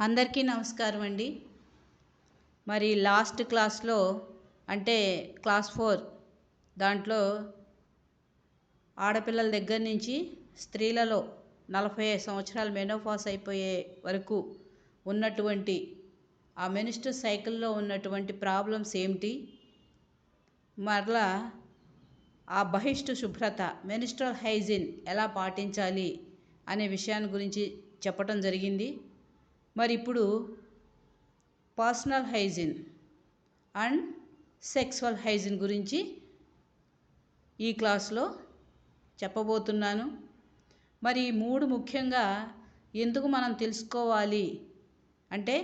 అందరికీ నమస్కారం అండి. మరి లాస్ట్ క్లాస్లో అంటే క్లాస్ ఫోర్ దాంట్లో ఆడపిల్లల దగ్గర నుంచి స్త్రీలలో నలభై ఐదు సంవత్సరాలు మెనోపాస్ అయిపోయే వరకు ఉన్నటువంటి ఆ మెనిస్టర్ సైకిల్లో ఉన్నటువంటి ప్రాబ్లమ్స్ ఏమిటి? మరలా ఆ బహిష్టు శుభ్రత మెనిస్ట్రల్ హైజీన్ ఎలా పాటించాలి అనే విషయాన్ని గురించి చెప్పటం జరిగింది. మరి ఇప్పుడు personal hygiene and sexual hygiene గురించి ఈ క్లాస్లో చెప్పబోతున్నాను. మరి మూడు ముఖ్యంగా ఎందుకు మనం తెలుసుకోవాలి? అంటే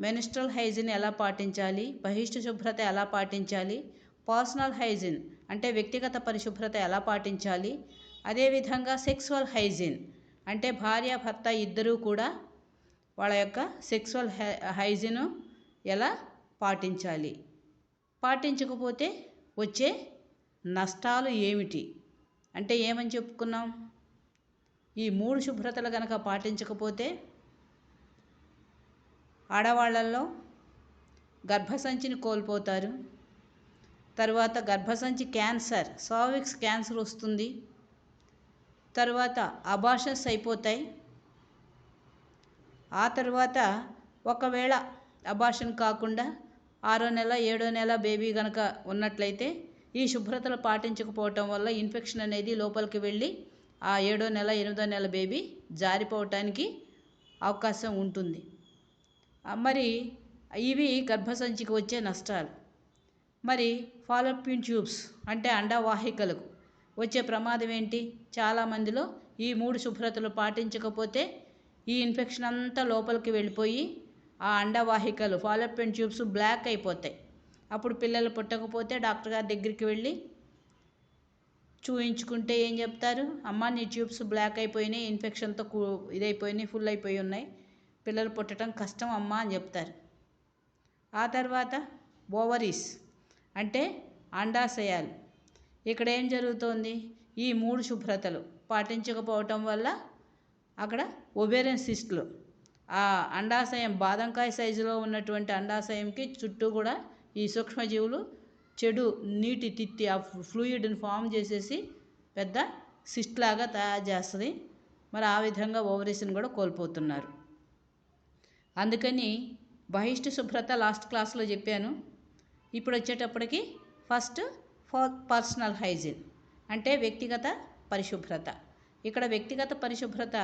మెనిస్ట్రల్ హైజీన్ ఎలా పాటించాలి? బహిష్ట శుభ్రత ఎలా పాటించాలి? పర్సనల్ హైజీన్ అంటే వ్యక్తిగత పరిశుభ్రత ఎలా పాటించాలి? అదేవిధంగా సెక్సువల్ హైజీన్ అంటే భార్య భర్త ఇద్దరూ కూడా వాళ్ళ యొక్క సెక్సువల్ హై హైజీను ఎలా పాటించాలి? పాటించకపోతే వచ్చే నష్టాలు ఏమిటి? అంటే ఏమని చెప్పుకున్నాం? ఈ మూడు శుభ్రతలు కనుక పాటించకపోతే ఆడవాళ్ళల్లో గర్భసంచిని కోల్పోతారు. తర్వాత గర్భసంచి క్యాన్సర్ సావిక్స్ క్యాన్సర్ వస్తుంది. తర్వాత అబాషన్స్ అయిపోతాయి. ఆ తర్వాత ఒకవేళ అబాషన్ కాకుండా ఆరో నెల ఏడో నెల బేబీ కనుక ఉన్నట్లయితే ఈ శుభ్రతలు పాటించకపోవటం వల్ల ఇన్ఫెక్షన్ అనేది లోపలికి వెళ్ళి ఆ ఏడో నెల ఎనిమిదో నెల బేబీ జారిపోవటానికి అవకాశం ఉంటుంది. మరి ఇవి గర్భసంచికి వచ్చే నష్టాలు. మరి ఫాలోపిన్ ట్యూబ్స్ అంటే అండవాహికలకు వచ్చే ప్రమాదం ఏంటి? చాలామందిలో ఈ మూడు శుభ్రతలు పాటించకపోతే ఈ ఇన్ఫెక్షన్ అంతా లోపలికి వెళ్ళిపోయి ఆ అండవాహికలు ఫాలోపిన్ ట్యూబ్స్ బ్లాక్ అయిపోతాయి. అప్పుడు పిల్లలు పుట్టకపోతే డాక్టర్ గారి దగ్గరికి వెళ్ళి చూయించుకుంటే ఏం చెప్తారు? అమ్మ నీ ట్యూబ్స్ బ్లాక్ అయిపోయినాయి ఇన్ఫెక్షన్తో ఇదైపోయినాయి ఫుల్ అయిపోయి ఉన్నాయి. పిల్లలు పుట్టడం కష్టం అమ్మ అని చెప్తారు. ఆ తర్వాత ఓవరీస్ అంటే అండాశయాలు. ఇక్కడ ఏం జరుగుతోంది? ఈ మూడు శుభ్రతలు పాటించకపోవటం వల్ల అక్కడ ఒబేరియన్ సిస్ట్లు ఆ అండాశయం బాదంకాయ సైజులో ఉన్నటువంటి అండాశయంకి చుట్టూ కూడా ఈ సూక్ష్మజీవులు చెడు నీటి తిత్తి ఆ ఫ్లూయిడ్ని ఫామ్ చేసేసి పెద్ద సిస్ట్ లాగా తయారు చేస్తుంది. మరి ఆ విధంగా ఓవరీస్ని కూడా కోల్పోతున్నారు. అందుకని బహిష్టు శుభ్రత లాస్ట్ క్లాస్లో చెప్పాను. ఇప్పుడు వచ్చేటప్పటికి ఫస్ట్ ఫర్ పర్సనల్ హైజీన్ అంటే వ్యక్తిగత పరిశుభ్రత. ఇక్కడ వ్యక్తిగత పరిశుభ్రత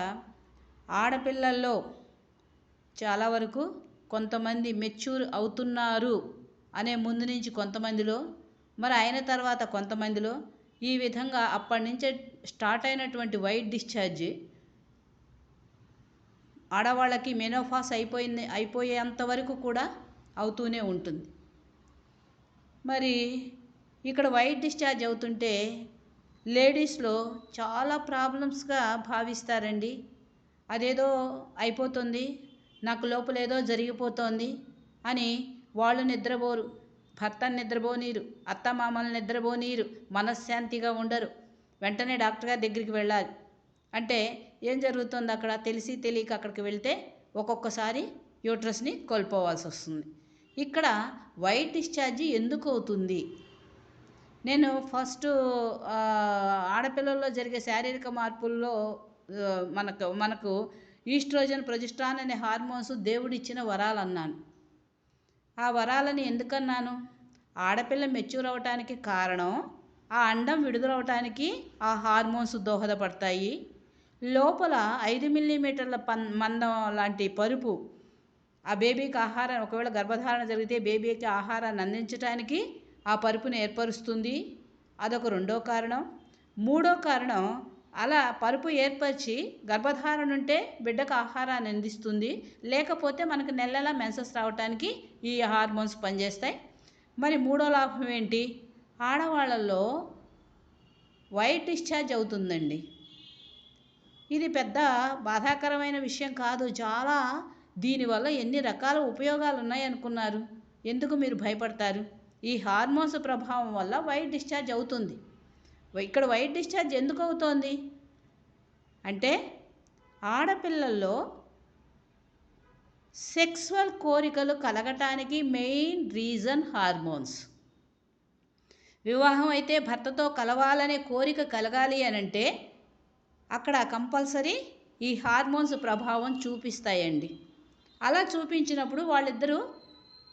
ఆడపిల్లల్లో చాలా వరకు కొంతమంది మెచ్యూర్ అవుతున్నారు అనే ముందు నుంచి కొంతమందిలో మరి అయిన తర్వాత కొంతమందిలో ఈ విధంగా అప్పటి నుంచే స్టార్ట్ అయినటువంటి వైట్ డిశ్చార్జ్ ఆడవాళ్ళకి మెనోఫాస్ అయిపోయింది అయిపోయేంత వరకు కూడా అవుతూనే ఉంటుంది. మరి ఇక్కడ వైట్ డిశ్చార్జ్ అవుతుంటే లేడీస్లో చాలా ప్రాబ్లమ్స్గా భావిస్తారండి. అదేదో అయిపోతుంది నాకు లోపల ఏదో జరిగిపోతోంది అని వాళ్ళు నిద్రపోరు. భర్తను నిద్రపోనీరు అత్తమామలు నిద్రపోనీరు మనశ్శాంతిగా ఉండరు. వెంటనే డాక్టర్ గారి దగ్గరికి వెళ్ళాలి. అంటే ఏం జరుగుతుంది అక్కడ? తెలిసి తెలియక అక్కడికి వెళ్తే ఒక్కొక్కసారి యూట్రస్ని కోల్పోవాల్సి వస్తుంది ఇక్కడ వైట్ డిశ్చార్జి ఎందుకు అవుతుంది? నేను ఫస్ట్ ఆడపిల్లల్లో జరిగే శారీరక మార్పుల్లో మనకు మనకు ఈస్ట్రోజన్ ప్రొజెస్ట్రాన్ అనే హార్మోన్స్ దేవుడిచ్చిన వరాలు అన్నాను ఆ వరాలని ఎందుకన్నాను? ఆడపిల్ల మెచ్యూర్ అవ్వటానికి కారణం ఆ అండం విడుదలవటానికి ఆ హార్మోన్స్ దోహదపడతాయి. లోపల ఐదు మిల్లీమీటర్ల పన్ మందం లాంటి పరుపు ఆ బేబీకి ఆహారం ఒకవేళ గర్భధారణ జరిగితే బేబీకి ఆహారాన్ని అందించడానికి ఆ పరుపుని ఏర్పరుస్తుంది. అదొక రెండో కారణం. మూడో కారణం అలా పరుపు ఏర్పరిచి గర్భధారణ ఉంటే బిడ్డకు ఆహారాన్ని అందిస్తుంది. లేకపోతే మనకు నెలలా మెన్సెస్ రావడానికి ఈ హార్మోన్స్ పనిచేస్తాయి. మరి మూడో లాభం ఏంటి? ఆడవాళ్ళల్లో వైట్ డిశ్చార్జ్ అవుతుందండి. ఇది పెద్ద బాధాకరమైన విషయం కాదు. చాలా దీనివల్ల ఎన్ని రకాల ఉపయోగాలు ఉన్నాయనుకున్నారు ఎందుకు మీరు భయపడతారు? ఈ హార్మోన్స్ ప్రభావం వల్ల వైట్ డిశ్చార్జ్ అవుతుంది. ఇక్కడ వైట్ డిశ్చార్జ్ ఎందుకు అవుతోంది? అంటే ఆడపిల్లల్లో సెక్స్వల్ కోరికలు కలగటానికి మెయిన్ రీజన్ హార్మోన్స్. వివాహం అయితే భర్తతో కలవాలనే కోరిక కలగాలి అని అంటే అక్కడ కంపల్సరీ ఈ హార్మోన్స్ ప్రభావం చూపిస్తాయండి. అలా చూపించినప్పుడు వాళ్ళిద్దరూ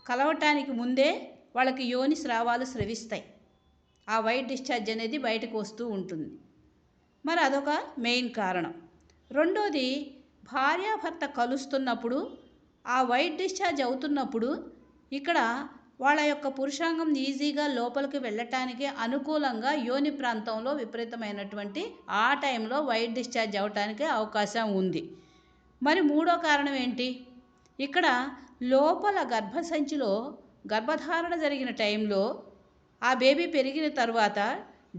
కలవటానికి ముందే వాళ్ళకి యోని స్రావాలు స్రవిస్తాయి. ఆ వైట్ డిశ్చార్జ్ అనేది బయటకు వస్తూ ఉంటుంది. మరి అదొక మెయిన్ కారణం. రెండోది భార్యాభర్త కలుస్తున్నప్పుడు ఆ వైట్ డిశ్చార్జ్ అవుతున్నప్పుడు ఇక్కడ వాళ్ళ యొక్క పురుషాంగం ఈజీగా లోపలికి వెళ్ళటానికి అనుకూలంగా యోని ప్రాంతంలో విపరీతమైనటువంటి ఆ టైంలో వైట్ డిశ్చార్జ్ అవటానికి అవకాశం ఉంది. మరి మూడో కారణం ఏంటి? ఇక్కడ లోపల గర్భసంచిలో గర్భధారణ జరిగిన టైంలో ఆ బేబీ పెరిగిన తర్వాత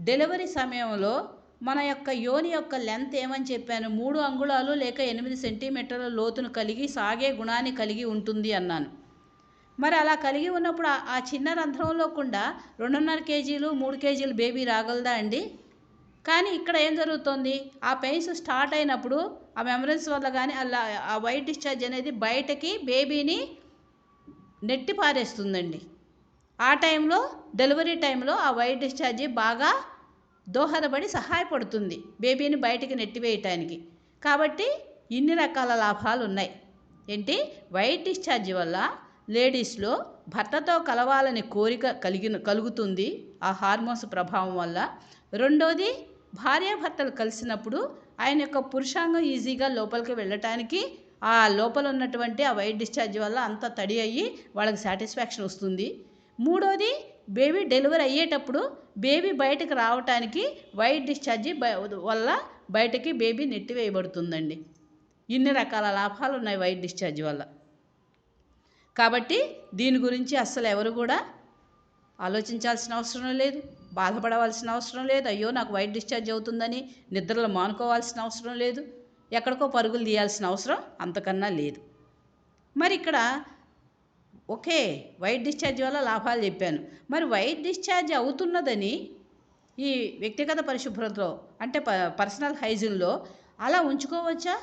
డెలివరీ సమయంలో మన యొక్క యోని యొక్క లెంత్ ఏమని చెప్పాను? మూడు అంగుళాలు లేక ఎనిమిది సెంటీమీటర్ల లోతును కలిగి సాగే గుణాన్ని కలిగి ఉంటుంది అన్నాను. మరి అలా కలిగి ఉన్నప్పుడు ఆ చిన్న రంధ్రంలో కూడా రెండున్నర కేజీలు మూడు కేజీలు బేబీ రాగలదా అండి? కానీ ఇక్కడ ఏం జరుగుతుంది? ఆ పెయిన్స్ స్టార్ట్ అయినప్పుడు ఆ మెమరీస్ వల్ల కానీ అలా ఆ వైట్ డిశ్చార్జ్ అనేది బయటకి బేబీని నెట్టి పారేస్తుందండి. ఆ టైంలో డెలివరీ టైంలో ఆ వైట్ డిశ్చార్జి బాగా దోహదపడి సహాయపడుతుంది బేబీని బయటికి నెట్టివేయటానికి. కాబట్టి ఇన్ని రకాల లాభాలు ఉన్నాయి ఏంటి? వైట్ డిశ్చార్జ్ వల్ల లేడీస్లో భర్తతో కలవాలని కోరిక కలిగిన కలుగుతుంది ఆ హార్మోన్స్ ప్రభావం వల్ల. రెండోది భార్యాభర్తలు కలిసినప్పుడు ఆయన యొక్క పురుషాంగం ఈజీగా లోపలికి వెళ్ళటానికి ఆ లోపల ఉన్నటువంటి ఆ వైట్ డిశ్చార్జ్ వల్ల అంత తడి అయ్యి వాళ్ళకి సాటిస్ఫాక్షన్ వస్తుంది. మూడోది బేబీ డెలివరీ అయ్యేటప్పుడు బేబీ బయటకు రావటానికి వైట్ డిశ్చార్జి వల్ల బయటకి బేబీ నెట్టివేయబడుతుందండి ఇన్ని రకాల లాభాలు ఉన్నాయి వైట్ డిశ్చార్జ్ వల్ల. కాబట్టి దీని గురించి అస్సలు ఎవరు కూడా ఆలోచించాల్సిన అవసరం లేదు బాధపడవలసిన అవసరం లేదు. అయ్యో నాకు వైట్ డిశ్చార్జ్ అవుతుందని నిద్రలో మానుకోవాల్సిన అవసరం లేదు. ఎక్కడికో పరుగులు తీయాల్సిన అవసరం అంతకన్నా లేదు. మరి ఇక్కడ ఓకే వైట్ డిశ్చార్జ్ వల్ల లాభాలు చెప్పాను. మరి వైట్ డిశ్చార్జ్ అవుతున్నదని ఈ వ్యక్తిగత పరిశుభ్రతలో అంటే ప పర్సనల్ హైజీన్లో అలా ఉంచుకోవచ్చా?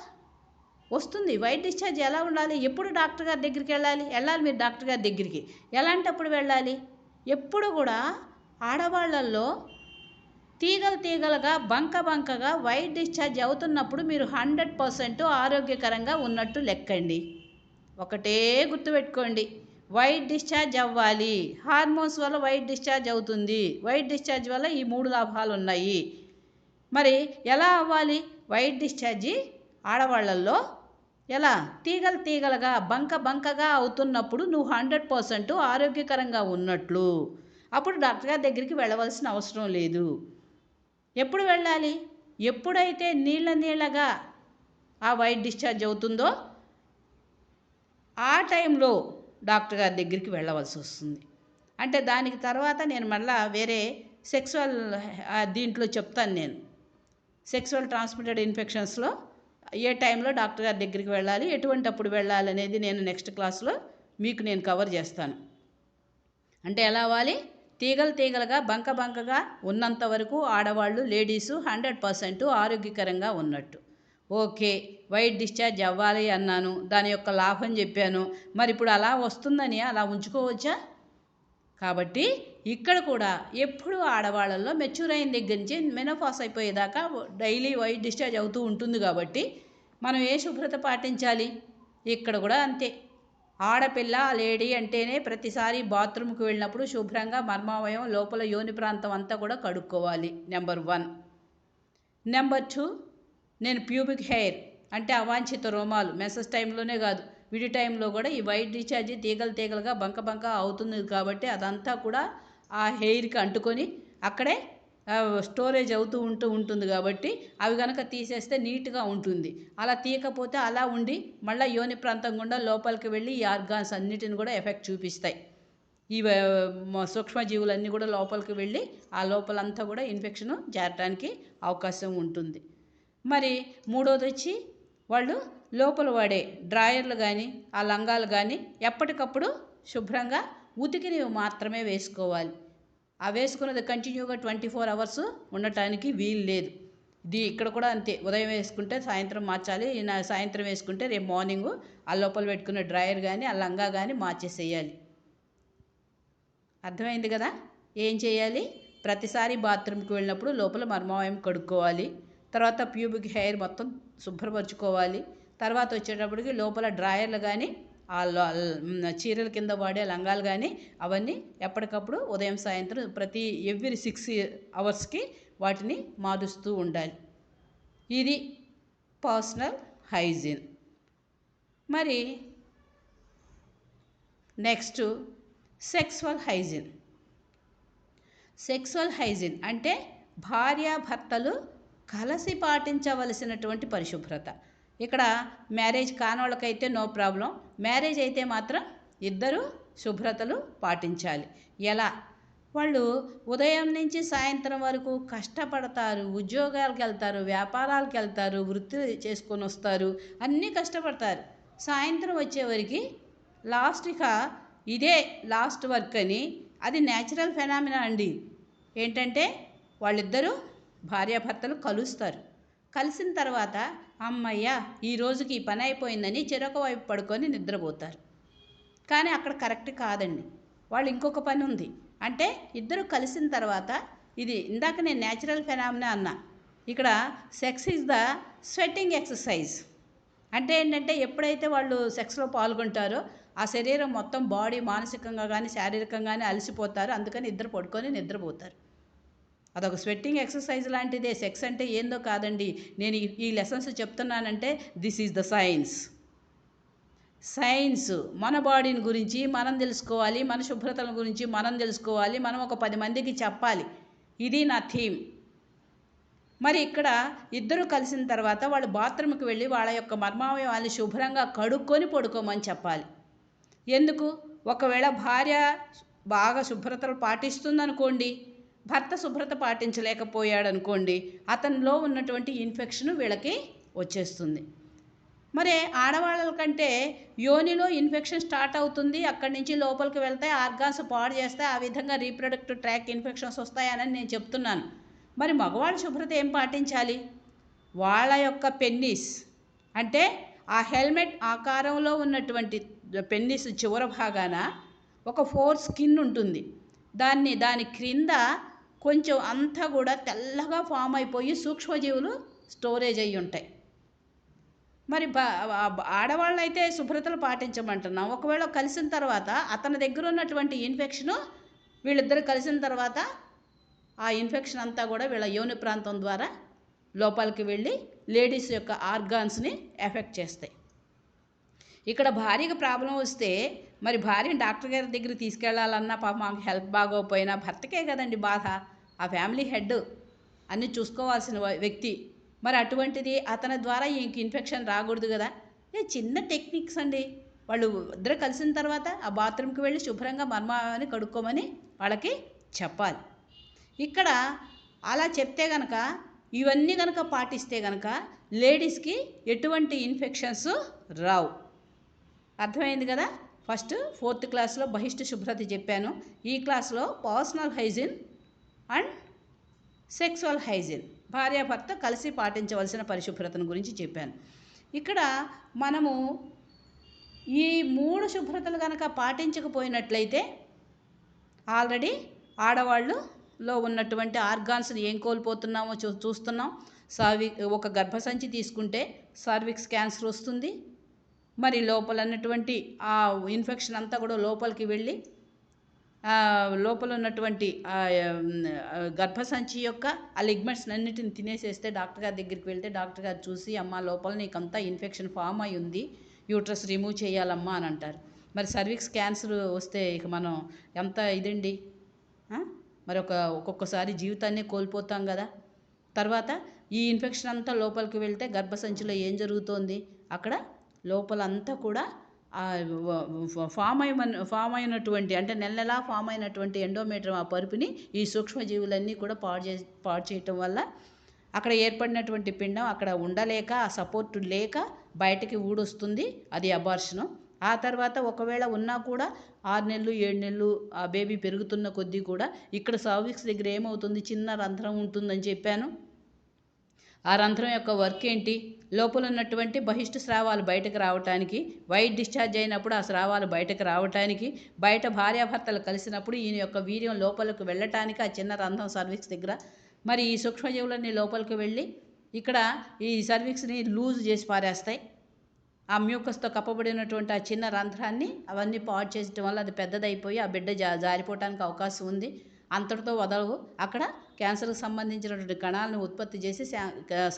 వస్తుంది. వైట్ డిశ్చార్జ్ ఎలా ఉండాలి? ఎప్పుడు డాక్టర్ గారి దగ్గరికి వెళ్ళాలి? వెళ్ళాలి మీరు డాక్టర్ గారి దగ్గరికి. ఎలాంటప్పుడు వెళ్ళాలి? ఎప్పుడు కూడా ఆడవాళ్ళల్లో తీగలు తీగలుగా బంక బంకగా వైట్ డిశ్చార్జ్ అవుతున్నప్పుడు మీరు హండ్రెడ్ పర్సెంట్ ఆరోగ్యకరంగా ఉన్నట్టు లెక్కండి. ఒకటే గుర్తుపెట్టుకోండి వైట్ డిశ్చార్జ్ అవ్వాలి. హార్మోన్స్ వల్ల వైట్ డిశ్చార్జ్ అవుతుంది. వైట్ డిశ్చార్జ్ వల్ల ఈ మూడు లాభాలు ఉన్నాయి. మరి ఎలా అవ్వాలి? వైట్ డిశ్చార్జి ఆడవాళ్ళల్లో ఎలా? తీగలు తీగలుగా బంక బంకగా అవుతున్నప్పుడు నువ్వు హండ్రెడ్ పర్సెంట్ ఆరోగ్యకరంగా ఉన్నట్లు. అప్పుడు డాక్టర్ గారి దగ్గరికి వెళ్ళవలసిన అవసరం లేదు. ఎప్పుడు వెళ్ళాలి? ఎప్పుడైతే నీళ్ళ నీళ్ళగా ఆ వైట్ డిశ్చార్జ్ అవుతుందో ఆ టైంలో డాక్టర్ గారి దగ్గరికి వెళ్ళవలసి వస్తుంది. అంటే దానికి తర్వాత నేను మళ్ళా వేరే సెక్సువల్ దీంట్లో చెప్తాను నేను. సెక్సువల్ ట్రాన్స్మిటెడ్ ఇన్ఫెక్షన్స్లో ఏ టైంలో డాక్టర్ గారి దగ్గరికి వెళ్ళాలి ఎటువంటి అప్పుడు వెళ్ళాలి అనేది నేను నెక్స్ట్ క్లాస్లో మీకు నేను కవర్ చేస్తాను. అంటే ఎలా అవ్వాలి? తీగలు తీగలుగా బంక బంకగా ఉన్నంత వరకు ఆడవాళ్ళు లేడీసు హండ్రెడ్ పర్సెంట్ ఆరోగ్యకరంగా ఉన్నట్టు. ఓకే వైట్ డిశ్చార్జ్ అవ్వాలి అన్నాను. దాని యొక్క లాభం చెప్పాను. మరి ఇప్పుడు అలా వస్తుందని అలా ఉంచుకోవచ్చా? కాబట్టి ఇక్కడ కూడా ఎప్పుడు ఆడవాళ్ళల్లో మెచ్యూర్ అయిన దగ్గర నుంచి మెనోఫాస్ అయిపోయేదాకా డైలీ వైట్ డిశ్చార్జ్ అవుతూ ఉంటుంది కాబట్టి మనం ఏ శుభ్రత పాటించాలి? ఇక్కడ కూడా అంతే. ఆడపిల్ల లేడీ అంటేనే ప్రతిసారి బాత్రూమ్కి వెళ్ళినప్పుడు శుభ్రంగా మర్మావయం లోపల యోని ప్రాంతం అంతా కూడా కడుక్కోవాలి. Number one. నెంబర్ టూ నేను ప్యూబిక్ హెయిర్ అంటే అవాంఛిత రోమాలు. మెసెస్ టైంలోనే కాదు విడి టైంలో కూడా ఈ వైట్ డిశ్చార్జ్ తీగలు తీగలుగా బంక బంక అవుతుంది కాబట్టి అదంతా కూడా ఆ హెయిర్కి అంటుకొని అక్కడే స్టోరేజ్ అవుతూ ఉంటూ ఉంటుంది కాబట్టి అవి కనుక తీసేస్తే నీట్గా ఉంటుంది. అలా తీయకపోతే అలా ఉండి మళ్ళీ యోని ప్రాంతం గుండా లోపలికి వెళ్ళి ఈ ఆర్గాన్స్ అన్నిటిని కూడా ఎఫెక్ట్ చూపిస్తాయి. ఈ సూక్ష్మజీవులన్నీ కూడా లోపలికి వెళ్ళి ఆ లోపలంతా కూడా ఇన్ఫెక్షన్ చేరడానికి అవకాశం ఉంటుంది. మరి మూడోది వచ్చి వాళ్ళు లోపల వాడే డ్రాయర్లు కానీ ఆ లంగాలు కానీ ఎప్పటికప్పుడు శుభ్రంగా ఉతికినవి మాత్రమే వేసుకోవాలి. ఆ వేసుకున్నది కంటిన్యూగా ట్వంటీ ఫోర్ అవర్స్ ఉండటానికి వీలు లేదు. ఇది ఇక్కడ కూడా అంతే. ఉదయం వేసుకుంటే సాయంత్రం మార్చాలి నా సాయంత్రం వేసుకుంటే రేపు మార్నింగ్ ఆ లోపల పెట్టుకున్న డ్రయర్ కానీ ఆ లంగా కానీ మార్చేసేయాలి. అర్థమైంది కదా? ఏం చేయాలి? ప్రతిసారి బాత్రూమ్కి వెళ్ళినప్పుడు లోపల మర్మాయం కడుక్కోవాలి. తర్వాత ప్యూబిక్ హెయిర్ మొత్తం శుభ్రపరచుకోవాలి. తర్వాత వచ్చేటప్పటికి లోపల డ్రాయర్లు కానీ ఆ చీరల కింద వాడే లంగాలు కానీ అవన్నీ ఎప్పటికప్పుడు ఉదయం సాయంత్రం ప్రతి ఎవ్రీ సిక్స్ అవర్స్కి వాటిని మారుస్తూ ఉండాలి. ఇది పర్సనల్ హైజీన్. మరి next sexual hygiene. Sexual hygiene అంటే భార్యాభర్తలు కలిసి పాటించవలసినటువంటి పరిశుభ్రత. ఇక్కడ మ్యారేజ్ కానోళ్ళకైతే నో ప్రాబ్లం. మ్యారేజ్ అయితే మాత్రం ఇద్దరు శుభ్రతలు పాటించాలి. ఎలా? వాళ్ళు ఉదయం నుంచి సాయంత్రం వరకు కష్టపడతారు ఉద్యోగాలకు వెళ్తారు వ్యాపారాలకు వెళ్తారు వృత్తి చేసుకొని వస్తారు అన్నీ కష్టపడతారు. సాయంత్రం వచ్చేవరకు లాస్ట్గా ఇదే లాస్ట్ వర్క్ అని అది న్యాచురల్ ఫెనామినా అండి. ఏంటంటే వాళ్ళిద్దరూ భార్యాభర్తలు కలుస్తారు. కలిసిన తర్వాత అమ్మయ్య ఈ రోజుకి ఈ పని అయిపోయిందని చెరొక వైపు పడుకొని నిద్రపోతారు. కానీ అక్కడ కరెక్ట్ కాదండి. వాళ్ళు ఇంకొక పని ఉంది. అంటే ఇద్దరు కలిసిన తర్వాత ఇది ఇందాక నేను న్యాచురల్ ఫెనామినా అన్నా. ఇక్కడ sex is the sweating exercise. అంటే ఏంటంటే ఎప్పుడైతే వాళ్ళు సెక్స్లో పాల్గొంటారో ఆ శరీరం మొత్తం బాడీ మానసికంగా కానీ శారీరకంగా కానీ అలసిపోతారు. అందుకని ఇద్దరు పడుకొని నిద్రపోతారు. అదొక స్వెట్టింగ్ ఎక్సర్సైజ్ లాంటిదే. సెక్స్ అంటే ఏందో కాదండి. నేను ఈ లెసన్స్ చెప్తున్నానంటే this is the science. Science మన బాడీని గురించి మనం తెలుసుకోవాలి మన శుభ్రతల గురించి మనం తెలుసుకోవాలి మనం ఒక పది మందికి చెప్పాలి. ఇది నా థీమ్. మరి ఇక్కడ ఇద్దరు కలిసిన తర్వాత వాళ్ళు బాత్రూమ్కి వెళ్ళి వాళ్ళ యొక్క మర్మావయవాన్ని శుభ్రంగా కడుక్కొని పడుకోమని చెప్పాలి. ఎందుకు? ఒకవేళ భార్య బాగా శుభ్రతలు పాటిస్తుందనుకోండి భర్త శుభ్రత పాటించలేకపోయాడు అనుకోండి అతనిలో ఉన్నటువంటి ఇన్ఫెక్షన్ వీళ్ళకి వచ్చేస్తుంది. మరి ఆడవాళ్ళ కంటే యోనిలో ఇన్ఫెక్షన్ స్టార్ట్ అవుతుంది అక్కడి నుంచి లోపలికి వెళ్తే ఆర్గాన్స్ పాడు చేస్తే ఆ విధంగా రీప్రొడక్టివ్ ట్రాక్ ఇన్ఫెక్షన్స్ వస్తాయని నేను చెప్తున్నాను. మరి మగవాళ్ళ శుభ్రత ఏం పాటించాలి? వాళ్ళ యొక్క పెన్నిస్ అంటే ఆ హెల్మెట్ ఆకారంలో ఉన్నటువంటి పెన్నిస్ చివర భాగాన ఒక ఫోర్ స్కిన్ ఉంటుంది. దాన్ని దాని క్రింద కొంచెం అంతా కూడా తెల్లగా ఫామ్ అయిపోయి సూక్ష్మజీవులు స్టోరేజ్ అయ్యి ఉంటాయి. మరి బా ఆడవాళ్ళు అయితే శుభ్రతలు పాటించమంటున్నాం. ఒకవేళ కలిసిన తర్వాత అతని దగ్గర ఉన్నటువంటి ఇన్ఫెక్షను వీళ్ళిద్దరు కలిసిన తర్వాత ఆ ఇన్ఫెక్షన్ అంతా కూడా వీళ్ళ యోని ప్రాంతం ద్వారా లోపలికి వెళ్ళి లేడీస్ యొక్క ఆర్గాన్స్ని ఎఫెక్ట్ చేస్తాయి. ఇక్కడ భారీగా ప్రాబ్లం వస్తే మరి భార్యను డాక్టర్ గారి దగ్గర తీసుకెళ్ళాలన్నా పాప మాకు హెల్త్ బాగోకపోయినా భర్తకే కదండి బాధ. ఆ ఫ్యామిలీ హెడ్ అన్నీ చూసుకోవాల్సిన వ్యక్తి. మరి అటువంటిది అతని ద్వారా ఇంక ఇన్ఫెక్షన్ రాకూడదు కదా. ఏ చిన్న టెక్నిక్స్ అండి. వాళ్ళు ఇద్దరు కలిసిన తర్వాత ఆ బాత్రూమ్కి వెళ్ళి శుభ్రంగా మర్మాన్ని కడుక్కోమని వాళ్ళకి చెప్పాలి. ఇక్కడ అలా చెప్తే కనుక ఇవన్నీ కనుక పాటిస్తే కనుక లేడీస్కి ఎటువంటి ఇన్ఫెక్షన్స్ రావు. అర్థమైంది కదా? ఫస్ట్ ఫోర్త్ క్లాస్లో బహిష్ట శుభ్రత చెప్పాను. ఈ క్లాస్లో personal hygiene and sexual hygiene భార్యాభర్త కలిసి పాటించవలసిన పరిశుభ్రతను గురించి చెప్పాను. ఇక్కడ మనము ఈ మూడు శుభ్రతలు కనుక పాటించకపోయినట్లయితే ఆల్రెడీ ఆడవాళ్ళులో ఉన్నటువంటి ఆర్గాన్స్ని ఏం కోల్పోతున్నామో చూ చూస్తున్నాం. సార్వి ఒక గర్భసంచి తీసుకుంటే సార్విక్స్ క్యాన్సర్ వస్తుంది. మరి లోపల ఉన్నటువంటి ఆ ఇన్ఫెక్షన్ అంతా కూడా లోపలికి వెళ్ళి లోపల ఉన్నటువంటి గర్భసంచి యొక్క ఆ లిగ్మెంట్స్ అన్నిటిని తినేసేస్తే డాక్టర్ గారి దగ్గరికి వెళ్తే డాక్టర్ గారు చూసి అమ్మ లోపల నీకంతా ఇన్ఫెక్షన్ ఫామ్ అయి ఉంది యూట్రస్ రిమూవ్ చేయాలమ్మా అని అంటారు. మరి సర్వీక్స్ క్యాన్సర్ వస్తే ఇక మనం ఎంత ఇదండి? మరి ఒక ఒక్కొక్కసారి జీవితాన్ని కోల్పోతాం కదా. తర్వాత ఈ ఇన్ఫెక్షన్ అంతా లోపలికి వెళ్తే గర్భసంచిలో ఏం జరుగుతోంది? అక్కడ లోపలంతా కూడా ఫామ్ అయిన ఫామ్ అయినటువంటి అంటే నెల నెలా ఫామ్ అయినటువంటి ఎండోమీటర్ ఆ పరుపుని ఈ సూక్ష్మజీవులన్నీ కూడా పాడు చే పాడు చేయటం వల్ల అక్కడ ఏర్పడినటువంటి పిండం అక్కడ ఉండలేక ఆ సపోర్ట్ లేక బయటకి ఊడొస్తుంది అది అబార్షణం ఆ తర్వాత ఒకవేళ ఉన్నా కూడా ఆరు నెలలు ఏడు నెలలు ఆ బేబీ పెరుగుతున్న కొద్దీ కూడా ఇక్కడ సర్విక్స్ దగ్గర ఏమవుతుంది? చిన్న రంధ్రం ఉంటుందని చెప్పాను. ఆ రంధ్రం యొక్క వర్క్ ఏంటి? లోపల ఉన్నటువంటి బహిష్ట స్రావాలు బయటకు రావటానికి వైట్ డిశ్చార్జ్ అయినప్పుడు ఆ స్రావాలు బయటకు రావటానికి బయట భార్యాభర్తలు కలిసినప్పుడు ఈయన యొక్క వీర్యం లోపలికి వెళ్ళటానికి ఆ చిన్న రంధ్రం సర్వీక్స్ దగ్గర. మరి ఈ సూక్ష్మజీవులన్నీ లోపలికి వెళ్ళి ఇక్కడ ఈ సర్వీక్స్ని లూజ్ చేసి పారేస్తాయి. ఆ మ్యూకస్తో కప్పబడినటువంటి ఆ చిన్న రంధ్రాన్ని అవన్నీ పాడు చేసడం వల్ల అది పెద్దదైపోయి ఆ బిడ్డ జా జారిపోవటానికి అవకాశం ఉంది. అంతటితో వదలవు. అక్కడ క్యాన్సర్కి సంబంధించినటువంటి కణాలను ఉత్పత్తి చేసి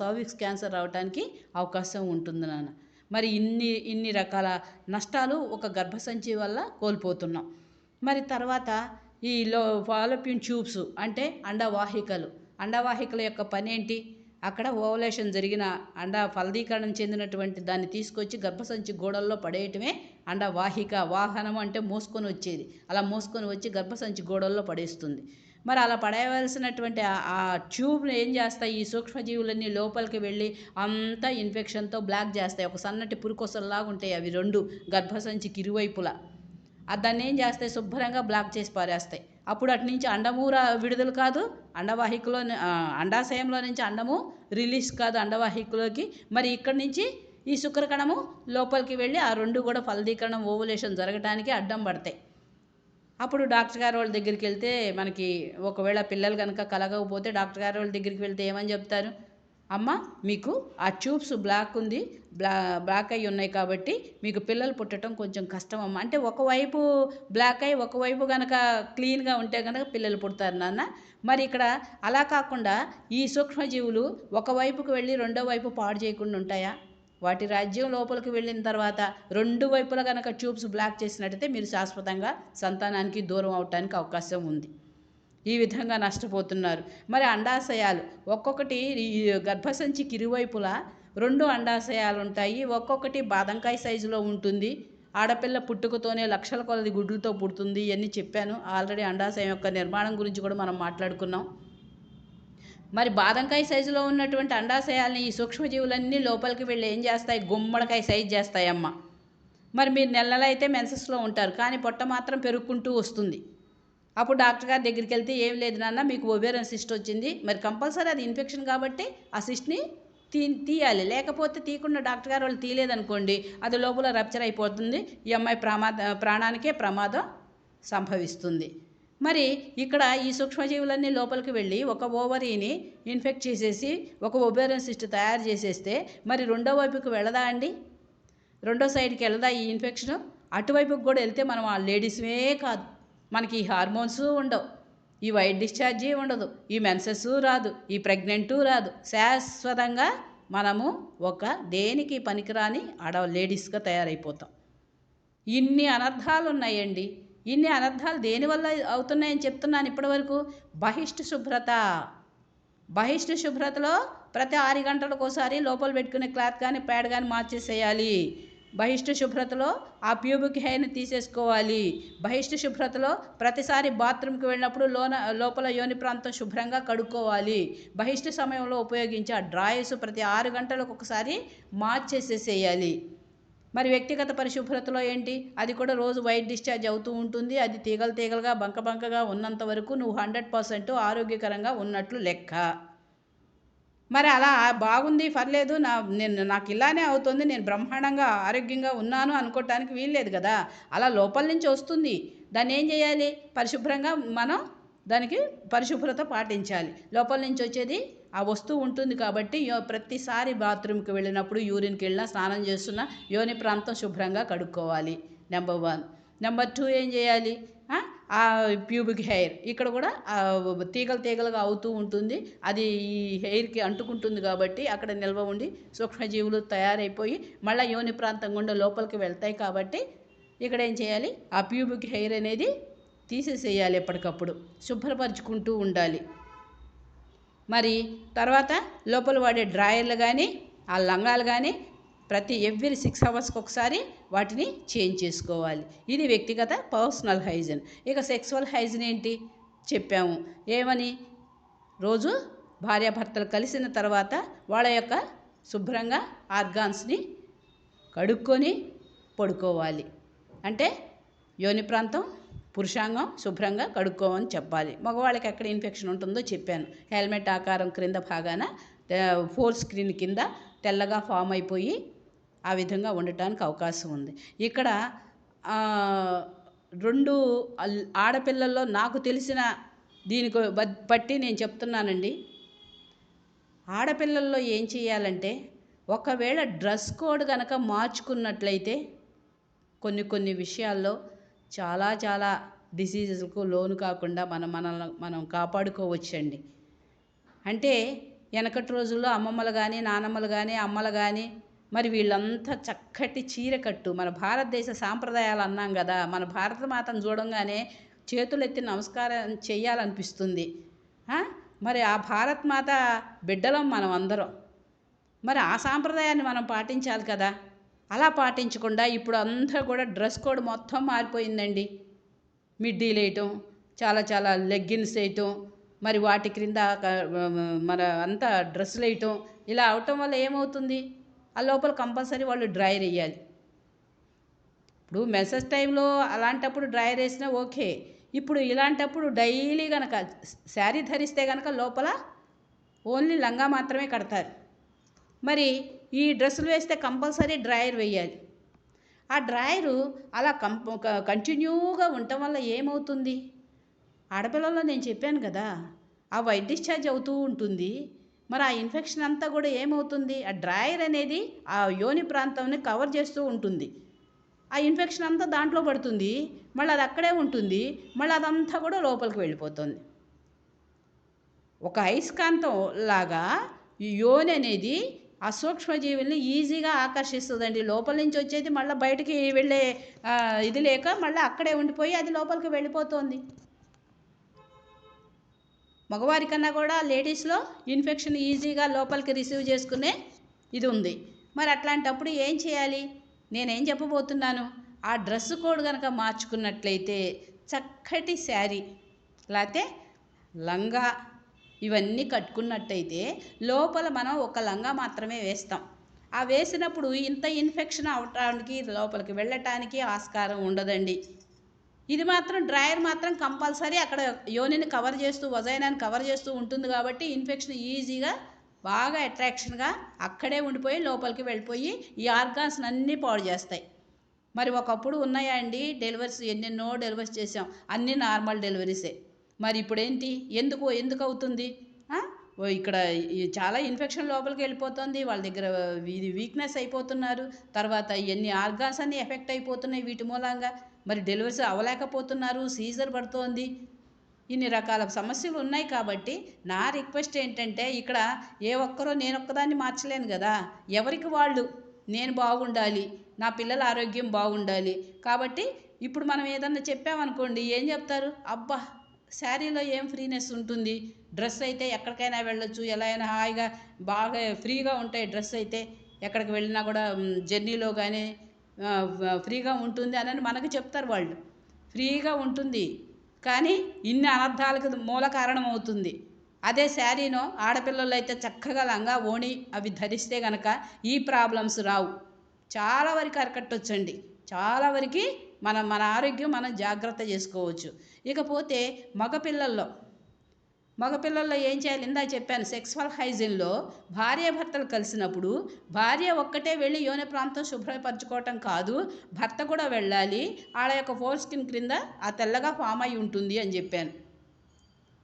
సర్వీక్స్ క్యాన్సర్ రావడానికి అవకాశం ఉంటుంది నాన్న. మరి ఇన్ని ఇన్ని రకాల నష్టాలు ఒక గర్భసంచి వల్ల కోల్పోతున్నాం. మరి తర్వాత ఈ లో ఫాలోపిన్ ట్యూబ్స్ అంటే అండవాహికలు. అండవాహికల యొక్క పని ఏంటి అక్కడ ఓవలేషన్ జరిగిన అండ ఫలదీకరణం చెందినటువంటి దాన్ని తీసుకొచ్చి గర్భసంచి గోడల్లో పడేయటమే అండవాహిక వాహనం అంటే మోసుకొని వచ్చేది. అలా మోసుకొని వచ్చి గర్భసంచి గోడల్లో పడేస్తుంది. మరి అలా పడేయవలసినటువంటి ఆ ట్యూబ్ని ఏం చేస్తాయి? ఈ సూక్ష్మజీవులన్నీ లోపలికి వెళ్ళి అంతా ఇన్ఫెక్షన్తో బ్లాక్ చేస్తాయి. ఒక సన్నటి పురుకొసల్లాగా ఉంటాయి అవి రెండు గర్భసంచికి ఇరువైపులా. దాన్ని ఏం చేస్తాయి? శుభ్రంగా బ్లాక్ చేసి పారేస్తాయి. అప్పుడు అటు నుంచి అండము విడుదల కాదు అండవాహికలో అండాశయంలో నుంచి అండము రిలీజ్ కాదు అండవాహికలోకి. మరి ఇక్కడి నుంచి ఈ శుక్రకణము లోపలికి వెళ్ళి ఆ రెండు కూడా ఫలదీకరణం ఓవులేషన్ జరగడానికి అడ్డం పడతాయి. అప్పుడు డాక్టర్ గారు వాళ్ళ దగ్గరికి వెళ్తే మనకి ఒకవేళ పిల్లలు కనుక కలగకపోతే డాక్టర్ గారు వాళ్ళ దగ్గరికి వెళ్తే ఏమని చెప్తారు? అమ్మ మీకు ఆ ట్యూబ్స్ బ్లాక్ ఉంది బ్లా బ్లాక్ అయి ఉన్నాయి కాబట్టి మీకు పిల్లలు పుట్టడం కొంచెం కష్టం అమ్మ. అంటే ఒకవైపు బ్లాక్ అయి ఒకవైపు కనుక క్లీన్గా ఉంటే కనుక పిల్లలు పుడతారు నాన్న. మరి ఇక్కడ అలా కాకుండా ఈ సూక్ష్మజీవులు ఒకవైపుకు వెళ్ళి రెండో వైపు పాడు చేయకుండా ఉంటాయా? వాటి రాజ్యం లోపలికి వెళ్ళిన తర్వాత రెండు వైపులా కనుక ట్యూబ్స్ బ్లాక్ చేసినట్టయితే మీరు శాశ్వతంగా సంతానానికి దూరం అవటానికి అవకాశం ఉంది. ఈ విధంగా నష్టపోతున్నారు. మరి అండాశయాలు ఒక్కొక్కటి గర్భసంచికి ఇరువైపులా రెండు అండాశయాలు ఉంటాయి ఒక్కొక్కటి బాదంకాయ సైజులో ఉంటుంది. ఆడపిల్ల పుట్టుకతోనే లక్షల కొలది గుడ్లతో పుడుతుంది ఇవన్నీ చెప్పాను. ఆల్రెడీ అండాశయం యొక్క నిర్మాణం గురించి కూడా మనం మాట్లాడుకున్నాం. మరి బాదంకాయ సైజులో ఉన్నటువంటి అండాశయాల్ని ఈ సూక్ష్మజీవులన్నీ లోపలికి వెళ్ళి ఏం చేస్తాయి? గుమ్మడికాయ సైజు చేస్తాయమ్మ. మరి మీరు నెలలైతే అయితే మెన్సెస్లో ఉంటారు. కానీ పొట్ట మాత్రం పెరుగుకుంటూ వస్తుంది. అప్పుడు డాక్టర్ గారి దగ్గరికి వెళ్తే ఏం లేదు నాన్న మీకు ఒబేరన్ సిస్ట్ వచ్చింది. మరి కంపల్సరీ అది ఇన్ఫెక్షన్ కాబట్టి ఆ సిస్ట్ని తీ తీయాలి. లేకపోతే తీయకుండా డాక్టర్ గారు వాళ్ళు తీయలేదనుకోండి అది లోపల రప్చర్ అయిపోతుంది. ఈ అమ్మాయి ప్రమాద ప్రాణానికే ప్రమాదం సంభవిస్తుంది. మరి ఇక్కడ ఈ సూక్ష్మజీవులన్నీ లోపలికి వెళ్ళి ఒక ఓవరీని ఇన్ఫెక్ట్ చేసేసి ఒక ఒబేరన్ సిస్ట్ తయారు చేసేస్తే మరి రెండో వైపుకి వెళ్ళదా అండి? రెండో సైడ్కి వెళదా ఈ ఇన్ఫెక్షన్ అటువైపుకి కూడా వెళ్తే మనం ఆ లేడీస్మే కాదు. మనకి ఈ హార్మోన్స్ ఉండవు ఈ వైట్ డిశ్చార్జీ ఉండదు ఈ మెన్సెస్ రాదు ఈ ప్రెగ్నెంటు రాదు. శాశ్వతంగా మనము ఒక దేనికి పనికిరాని ఆడ లేడీస్గా తయారైపోతాం. ఇన్ని అనర్థాలు ఉన్నాయండి ఇన్ని అనర్థాలు దేనివల్ల అవుతున్నాయని చెప్తున్నాను ఇప్పటివరకు? బహిష్ఠ శుభ్రత. బహిష్ఠ శుభ్రతలో ప్రతి ఆరు గంటలకు ఒకసారి లోపల పెట్టుకునే క్లాత్ కానీ ప్యాడ్ కానీ మార్చేసేయాలి. బహిష్టు శుభ్రతలో ఆ ప్యూబిక్ హెయిర్ని తీసేసుకోవాలి. బహిష్టు శుభ్రతలో ప్రతిసారి బాత్రూమ్కి వెళ్ళినప్పుడు లోన లోపల యోని ప్రాంతం శుభ్రంగా కడుక్కోవాలి. బహిష్టు సమయంలో ఉపయోగించే ఆ డ్రాయర్స్ ప్రతి ఆరు గంటలకు ఒకసారి మార్చేసేసేయాలి. మరి వ్యక్తిగత పరిశుభ్రతలో ఏంటి? అది కూడా రోజు వైట్ డిశ్చార్జ్ అవుతూ ఉంటుంది. అది తీగలు తీగలుగా బంక బంకగా ఉన్నంత వరకు నువ్వు హండ్రెడ్ పర్సెంట్ ఆరోగ్యకరంగా ఉన్నట్లు లెక్క. మరి అలా బాగుంది పర్లేదు నా నేను నాకు ఇలానే అవుతుంది నేను బ్రహ్మాండంగా ఆరోగ్యంగా ఉన్నాను అనుకోవటానికి వీల్లేదు కదా. అలా లోపల నుంచి వస్తుంది. దాన్ని ఏం చేయాలి? పరిశుభ్రంగా మనం దానికి పరిశుభ్రత పాటించాలి. లోపల నుంచి వచ్చేది ఆ వస్తువు ఉంటుంది కాబట్టి ప్రతిసారి బాత్రూమ్కి వెళ్ళినప్పుడు యూరిన్కి వెళ్ళినా స్నానం చేస్తున్నా యోని ప్రాంతం శుభ్రంగా కడుక్కోవాలి. Number one. నెంబర్ టూ ఏం చేయాలి? Pubic hair. ఇక్కడ కూడా తీగలు తీగలుగా అవుతూ ఉంటుంది. అది ఈ హెయిర్కి అంటుకుంటుంది కాబట్టి అక్కడ నిల్వ ఉండి సూక్ష్మజీవులు తయారైపోయి మళ్ళీ యోని ప్రాంతం గుండా లోపలికి వెళ్తాయి కాబట్టి ఇక్కడ ఏం చేయాలి? ఆ ప్యూబిక్ హెయిర్ అనేది తీసేసేయాలి ఎప్పటికప్పుడు. శుభ్రపరచుకుంటూ ఉండాలి. మరి తర్వాత లోపల వాడే డ్రాయర్లు కానీ ఆ లంగాలు కానీ ప్రతి ఎవ్రీ సిక్స్ అవర్స్కి ఒకసారి వాటిని చేంజ్ చేసుకోవాలి. ఇది వ్యక్తిగత పర్సనల్ హైజిన్ ఇక సెక్సువల్ హైజిన్ ఏంటి? చెప్పాము. ఏమని? రోజు భార్యాభర్తలు కలిసిన తర్వాత వాళ్ళ యొక్క శుభ్రంగా ఆర్గాన్స్ని కడుక్కొని పడుకోవాలి. అంటే యోని ప్రాంతం పురుషాంగం శుభ్రంగా కడుక్కోమని చెప్పాలి. మగవాళ్ళకి ఎక్కడ ఇన్ఫెక్షన్ ఉంటుందో చెప్పాను. హెల్మెట్ ఆకారం క్రింద భాగాన ఫోర్ స్క్రీన్ కింద తెల్లగా ఫామ్ అయిపోయి ఆ విధంగా ఉండటానికి అవకాశం ఉంది. ఇక్కడ రెండు ఆడపిల్లల్లో నాకు తెలిసిన దీనికి బ- బట్టి నేను చెప్తున్నానండి. ఆడపిల్లల్లో ఏం చేయాలంటే ఒకవేళ డ్రెస్ కోడ్ కనుక మార్చుకున్నట్లయితే కొన్ని కొన్ని విషయాల్లో చాలా చాలా డిసీజెస్కు లోను కాకుండా మనం మనల్ని మనం కాపాడుకోవచ్చండి. అంటే వెనకటి రోజుల్లో అమ్మమ్మలు కానీ నానమ్మలు కానీ అమ్మలు కానీ మరి వీళ్ళంతా చక్కటి చీర కట్టు. మన భారతదేశ సాంప్రదాయాలు అన్నాం కదా మన భారత మాతను చూడంగానే చేతులెత్తి నమస్కారం చేయాలనిపిస్తుంది మరి ఆ భారత్ మాత బిడ్డలం మనం అందరం. మరి ఆ సాంప్రదాయాన్ని మనం పాటించాలి కదా. అలా పాటించకుండా ఇప్పుడు అందరూ కూడా డ్రెస్ కోడ్ మొత్తం మారిపోయిందండి. మిడ్డీలు వేయటం చాలా చాలా లెగ్గిన్స్ వేయటం మరి వాటి క్రింద మన అంతా డ్రెస్సులు వేయటం ఇలా అవటం వల్ల ఏమవుతుంది? ఆ లోపల కంపల్సరీ వాళ్ళు డ్రైర్ వేయాలి. ఇప్పుడు మెసేజ్ టైంలో అలాంటప్పుడు డ్రైర్ వేసినా ఓకే. ఇప్పుడు ఇలాంటప్పుడు డైలీ కనుక శారీ ధరిస్తే కనుక లోపల ఓన్లీ లంగా మాత్రమే కడతారు. మరి ఈ డ్రెస్సులు వేస్తే కంపల్సరీ డ్రైయర్ వేయాలి. ఆ డ్రాయరు అలా కం కంటిన్యూగా ఉండటం వల్ల ఏమవుతుంది? ఆడపిల్లల్లో నేను చెప్పాను కదా ఆ వైట్ డిశ్చార్జ్ అవుతూ ఉంటుంది. మరి ఆ ఇన్ఫెక్షన్ అంతా కూడా ఏమవుతుంది? ఆ డ్రాయర్ అనేది ఆ యోని ప్రాంతంని కవర్ చేస్తూ ఉంటుంది. ఆ ఇన్ఫెక్షన్ అంతా దాంట్లో పడుతుంది. మళ్ళీ అది అక్కడే ఉంటుంది. మళ్ళీ అదంతా కూడా లోపలికి వెళ్ళిపోతుంది. ఒక అయస్కాంతం లాగా ఈ యోని అనేది ఆ సూక్ష్మజీవుల్ని ఈజీగా ఆకర్షిస్తుందండి. లోపల నుంచి వచ్చేది మళ్ళీ బయటికి వెళ్ళే ఇది లేక మళ్ళీ అక్కడే ఉండిపోయి అది లోపలికి వెళ్ళిపోతుంది. మగవారి కన్నా కూడా లేడీస్లో ఇన్ఫెక్షన్ ఈజీగా లోపలికి రిసీవ్ చేసుకునే ఇది ఉంది. మరి అట్లాంటప్పుడు ఏం చేయాలి? నేనేం చెప్పబోతున్నాను? ఆ డ్రెస్ కోడ్ కనుక మార్చుకున్నట్లయితే చక్కటి శారీ లేకపోతే లంగా ఇవన్నీ కట్టుకున్నట్టయితే లోపల మనం ఒక లంగా మాత్రమే వేస్తాం. ఆ వేసినప్పుడు ఇంత ఇన్ఫెక్షన్ అవటానికి లోపలికి వెళ్ళటానికి ఆస్కారం ఉండదండి. ఇది మాత్రం డ్రాయర్ మాత్రం కంపల్సరీ అక్కడ యోనిని కవర్ చేస్తూ వజైనాన్ని కవర్ చేస్తూ ఉంటుంది కాబట్టి ఇన్ఫెక్షన్ ఈజీగా బాగా అట్రాక్షన్గా అక్కడే ఉండిపోయి లోపలికి వెళ్ళిపోయి ఈ ఆర్గాన్స్ అన్నీ పాడు చేస్తాయి. మరి ఒకప్పుడు ఉన్నాయా అండి డెలివరీస్ ఎన్నెన్నో డెలివరీస్ చేసాం అన్నీ నార్మల్ డెలివరీసే. మరి ఇప్పుడు ఏంటి ఎందుకు ఎందుకు అవుతుంది? ఇక్కడ చాలా ఇన్ఫెక్షన్ లోపలికి వెళ్ళిపోతుంది. వాళ్ళ దగ్గర వీక్నెస్ అయిపోతున్నారు. తర్వాత ఎన్ని ఆర్గాన్స్ అన్నీ ఎఫెక్ట్ అయిపోతున్నాయి వీటి మూలంగా. మరి డెలివరీస్ అవ్వలేకపోతున్నారు సీజర్ పడుతోంది. ఇన్ని రకాల సమస్యలు ఉన్నాయి కాబట్టి నా రిక్వెస్ట్ ఏంటంటే ఇక్కడ ఏ ఒక్కరో నేను ఒక్కదాన్ని మార్చలేను కదా. ఎవరికి వాళ్ళు? నేను బాగుండాలి. నా పిల్లల ఆరోగ్యం బాగుండాలి. కాబట్టి ఇప్పుడు మనం ఏదన్నా చెప్పామనుకోండి ఏం చెప్తారు? అబ్బా శారీలో ఏం ఫ్రీనెస్ ఉంటుంది? డ్రెస్ అయితే ఎక్కడికైనా వెళ్ళొచ్చు. ఎలా అయినా హాయిగా బాగా ఫ్రీగా ఉంటాయి డ్రెస్ అయితే ఎక్కడికి వెళ్ళినా కూడా జర్నీలో కానీ ఫ్రీగా ఉంటుంది అని మనకు చెప్తారు వాళ్ళు. ఫ్రీగా ఉంటుంది. కానీ ఇన్ని అనర్థాలకు మూల కారణం అవుతుంది. అదే శారీనో ఆడపిల్లలు అయితే చక్కగా లంగా ఓణి అవి ధరిస్తే గనక ఈ ప్రాబ్లమ్స్ రావు. చాలా వరకు అరకట్టొచ్చండి. చాలా వరకు మనం మన ఆరోగ్యం మనం జాగ్రత్త చేసుకోవచ్చు. ఇకపోతే మగపిల్లల్లో మగపిల్లల్లో ఏం చేయాలి? ఇందా చెప్పాను సెక్సువల్ హైజిన్లో భార్య భర్తలు కలిసినప్పుడు భార్య ఒక్కటే వెళ్ళి యోని ప్రాంతం శుభ్రపరచుకోవటం కాదు భర్త కూడా వెళ్ళాలి. ఆడ యొక్క ఫోర్ స్కిన్ క్రింద ఆ తెల్లగా ఫామ్ అయి ఉంటుంది అని చెప్పాను.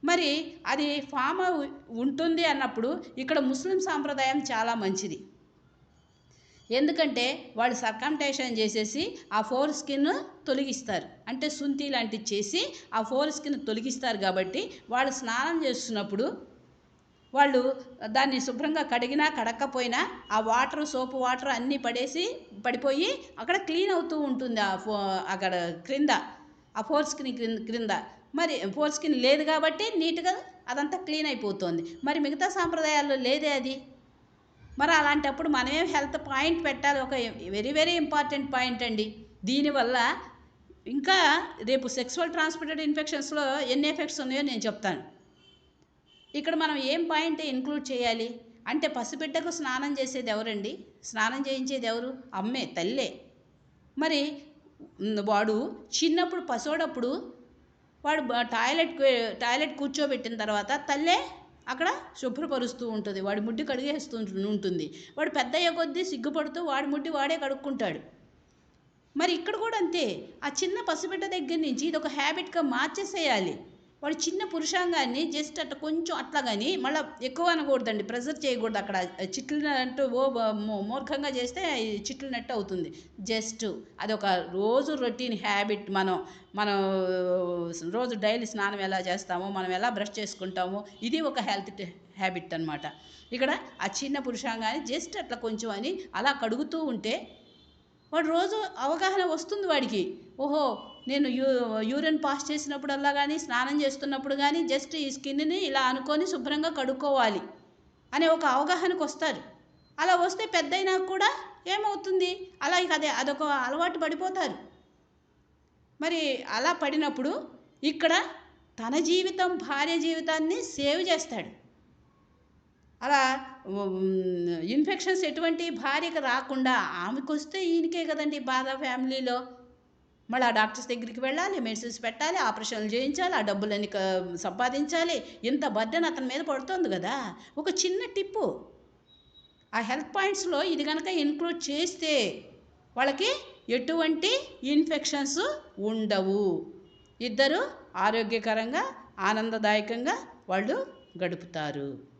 మరి అది ఫామ్ ఉంటుంది అన్నప్పుడు ఇక్కడ ముస్లిం సాంప్రదాయం చాలా మంచిది. ఎందుకంటే వాళ్ళు సర్కంటేషన్ చేసేసి ఆ ఫోర్ స్కిన్ తొలగిస్తారు. అంటే సుంతి లాంటివి చేసి ఆ ఫోర్ స్కిన్ తొలగిస్తారు కాబట్టి వాళ్ళు స్నానం చేస్తున్నప్పుడు వాళ్ళు దాన్ని శుభ్రంగా కడిగినా కడక్కపోయినా ఆ వాటర్ సోపు వాటర్ అన్నీ పడేసి పడిపోయి అక్కడ క్లీన్ అవుతూ ఉంటుంది ఆ ఫో అక్కడ క్రింద ఆ ఫోర్ స్కిన్ క్రింద క్రింద. మరి ఫోర్ స్కిన్ లేదు కాబట్టి నీట్గా అదంతా క్లీన్ అయిపోతుంది. మరి మిగతా సాంప్రదాయాల్లో లేదే అది? మరి అలాంటప్పుడు మనమే హెల్త్ పాయింట్ పెట్టాలి. ఒక వెరీ వెరీ ఇంపార్టెంట్ పాయింట్ అండి. దీనివల్ల ఇంకా రేపు సెక్సువల్ ట్రాన్స్మిటెడ్ ఇన్ఫెక్షన్స్లో ఎన్ని ఎఫెక్ట్స్ ఉన్నాయో నేను చెప్తాను. ఇక్కడ మనం ఏం పాయింట్ ఇంక్లూడ్ చేయాలి? అంటే పసిబిడ్డకు స్నానం చేసేది ఎవరండి? స్నానం చేయించేది ఎవరు? అమ్మే తల్లే. మరి వాడు చిన్నప్పుడు పసోడప్పుడు వాడు టాయిలెట్ టాయిలెట్ కూర్చోబెట్టిన తర్వాత తల్లే అక్కడ శుభ్రపరుస్తూ ఉంటుంది. వాడి ముడ్డి కడిగేస్తూ ఉంటుంది. వాడు పెద్ద అయ్యే కొద్దీ సిగ్గుపడుతూ వాడి ముడ్డి వాడే కడుక్కుంటాడు. మరి ఇక్కడ కూడా అంతే. ఆ చిన్న పసిబిడ్డ దగ్గర నుంచి ఇది ఒక హ్యాబిట్గా మార్చేసేయాలి. వాడు చిన్న పురుషాంగాన్ని జస్ట్ అట్లా కొంచెం అట్లా కానీ మళ్ళీ ఎక్కువ అనకూడదండి ప్రెజర్ చేయకూడదు అక్కడ. చిట్లినట్టు ఓ మూర్ఖంగా చేస్తే చిట్లినట్టు అవుతుంది. జస్ట్ అది ఒక రోజు రొటీన్ హ్యాబిట్ మనం మనం రోజు డైలీ స్నానం ఎలా చేస్తామో మనం ఎలా బ్రష్ చేసుకుంటామో ఇది ఒక హెల్త్ హ్యాబిట్ అనమాట ఇక్కడ ఆ చిన్న పురుషాంగాన్ని జస్ట్ అట్లా కొంచెం అని అలా కడుగుతూ ఉంటే వాడు రోజు అవగాహన వస్తుంది వాడికి. ఓహో నేను యూ యూరిన్ పాస్ చేసినప్పుడల్లా కానీ స్నానం చేస్తున్నప్పుడు కానీ జస్ట్ ఈ స్కిన్ని ఇలా అనుకొని శుభ్రంగా కడుక్కోవాలి అనే ఒక అవగాహనకు వస్తారు. అలా వస్తే పెద్దయినా కూడా ఏమవుతుంది? అలా ఇక అదే అదొక అలవాటు పడిపోతారు. మరి అలా పడినప్పుడు ఇక్కడ తన జీవితం భార్య జీవితాన్ని సేవ్ చేస్తాడు. అలా ఇన్ఫెక్షన్స్ ఎటువంటి భార్యకు రాకుండా ఆమెకు వస్తే ఈయనకే కదండి బాధ ఫ్యామిలీలో. మళ్ళీ ఆ డాక్టర్స్ దగ్గరికి వెళ్ళాలి మెడిసిన్స్ పెట్టాలి ఆపరేషన్లు చేయించాలి ఆ డబ్బులన్నీ సంపాదించాలి. ఇంత బర్డెన్ అతని మీద పడుతుంది కదా. ఒక చిన్న టిప్పు. ఆ హెల్త్ పాయింట్స్లో ఇది కనుక ఇన్క్లూడ్ చేస్తే వాళ్ళకి ఎటువంటి ఇన్ఫెక్షన్స్ ఉండవు. ఇద్దరు ఆరోగ్యకరంగా ఆనందదాయకంగా వాళ్ళు గడుపుతారు.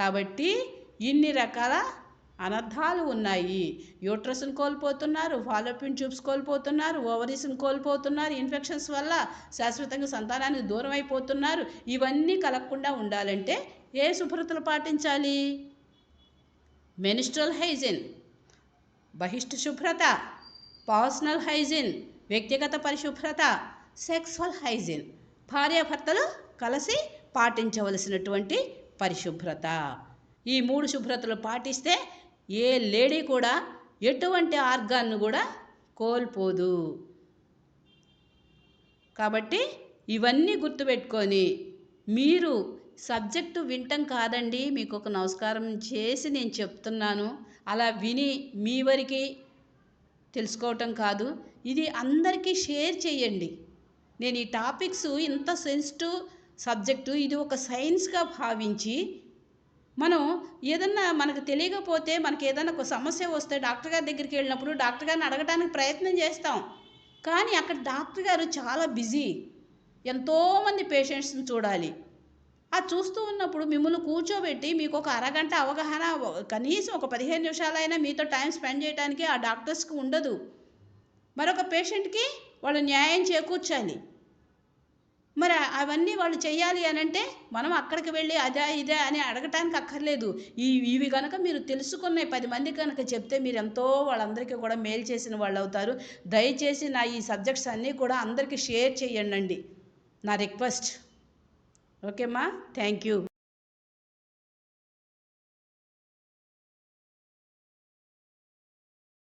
కాబట్టి ఇన్ని రకాల అనర్థాలు ఉన్నాయి. యూట్రస్ని కోల్పోతున్నారు ఫాలోపిన్ ట్యూబ్స్ కోల్పోతున్నారు ఓవరీస్ని కోల్పోతున్నారు ఇన్ఫెక్షన్స్ వల్ల శాశ్వతంగా సంతానానికి దూరం అయిపోతున్నారు ఇవన్నీ కలగకుండా ఉండాలంటే ఏ శుభ్రతలు పాటించాలి? మెనిస్ట్రల్ హైజిన్ బహిష్ట శుభ్రత పర్సనల్ హైజిన్ వ్యక్తిగత పరిశుభ్రత సెక్స్వల్ హైజిన్ భార్యాభర్తలు కలిసి పాటించవలసినటువంటి పరిశుభ్రత. ఈ మూడు శుభ్రతలు పాటిస్తే ఏ లేడీ కూడా ఎటువంటి ఆర్గాన్ను కూడా కోల్పోదు. కాబట్టి ఇవన్నీ గుర్తుపెట్టుకొని మీరు సబ్జెక్టు వింటం కాదండి. మీకు ఒక నమస్కారం చేసి నేను చెప్తున్నాను. అలా విని మీ వరకు తెలుసుకోవటం కాదు. ఇది అందరికీ షేర్ చేయండి. నేను ఈ టాపిక్స్ ఇంత సెన్సిటివ్ సబ్జెక్టు ఇది ఒక సైన్స్గా భావించి మనం ఏదన్నా మనకు తెలియకపోతే మనకి ఏదైనా ఒక సమస్య వస్తే డాక్టర్ గారి దగ్గరికి వెళ్ళినప్పుడు డాక్టర్ గారిని అడగడానికి ప్రయత్నం చేస్తాం. కానీ అక్కడ డాక్టర్ గారు చాలా బిజీ. ఎంతోమంది పేషెంట్స్ని చూడాలి. ఆ చూస్తూ ఉన్నప్పుడు మిమ్మల్ని కూర్చోబెట్టి మీకు ఒక అరగంట అవగాహన కనీసం ఒక పదిహేను నిమిషాలైనా మీతో టైం స్పెండ్ చేయడానికి ఆ డాక్టర్స్కి ఉండదు. మరొక పేషెంట్కి వాళ్ళు న్యాయం చేకూర్చాలి. మరి అవన్నీ వాళ్ళు చేయాలి అని అంటే మనం అక్కడికి వెళ్ళి అదే ఇదే అని అడగటానికి అక్కర్లేదు. ఈ ఇవి కనుక మీరు తెలుసుకున్న పది మంది కనుక చెప్తే మీరు ఎంతో వాళ్ళందరికీ కూడా మేలు చేసిన వాళ్ళు అవుతారు. దయచేసి నా ఈ సబ్జెక్ట్స్ అన్నీ కూడా అందరికీ షేర్ చేయండి నా రిక్వెస్ట్. ఓకేమ్మా thank you.